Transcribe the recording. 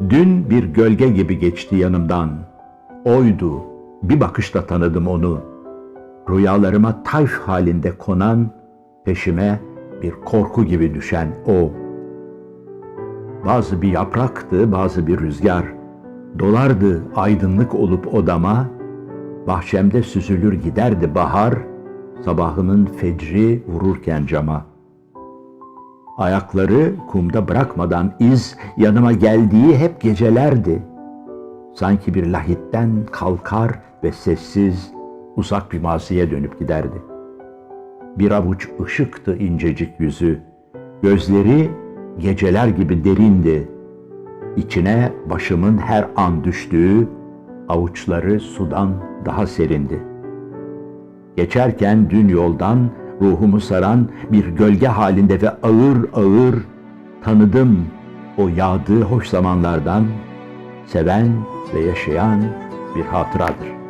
Dün bir gölge gibi geçti yanımdan. Oydu, bir bakışta tanıdım onu. Rüyalarıma taş halinde konan, peşime bir korku gibi düşen o. Bazı bir yapraktı, bazı bir rüzgar. Dolardı aydınlık olup odama, bahçemde süzülür giderdi bahar, sabahının fecri vururken cama.'' Ayakları kumda bırakmadan iz yanıma geldiği hep gecelerdi. Sanki bir lahitten kalkar ve sessiz uzak bir maziye dönüp giderdi. Bir avuç ışıktı incecik yüzü. Gözleri geceler gibi derindi. İçine başımın her an düştüğü avuçları sudan daha serindi. Geçerken dün yoldan ruhumu saran bir gölge halinde ve ağır ağır tanıdım o yağdığı hoş zamanlardan seven ve yaşayan bir hatıradır.